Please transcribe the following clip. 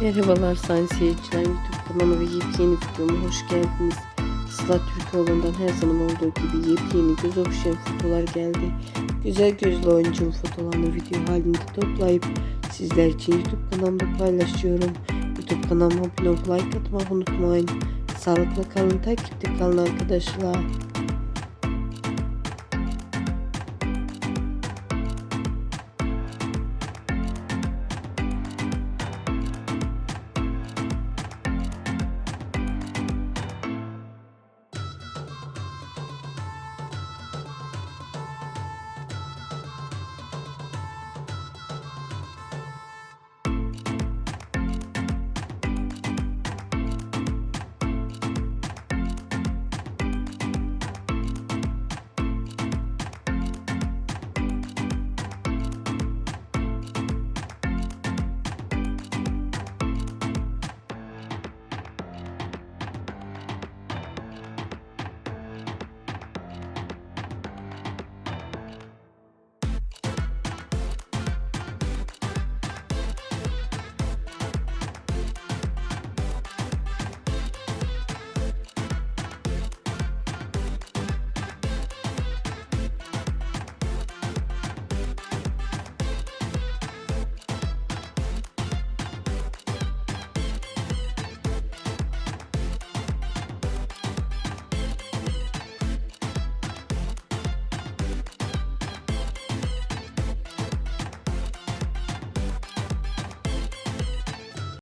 Merhabalar sayın seyirciler YouTube kanalıma ve yepyeni videoma hoş geldiniz. Sıla Türkoğlu'ndan her zaman olduğu gibi yepyeni göz okşayan fotolar geldi. Güzel gözlü oyuncunun fotolarını video halinde toplayıp sizler için YouTube kanalımda paylaşıyorum. YouTube kanalıma abone olup like atmayı unutmayın. Sağlıkla kalın, takipte kalın arkadaşlar.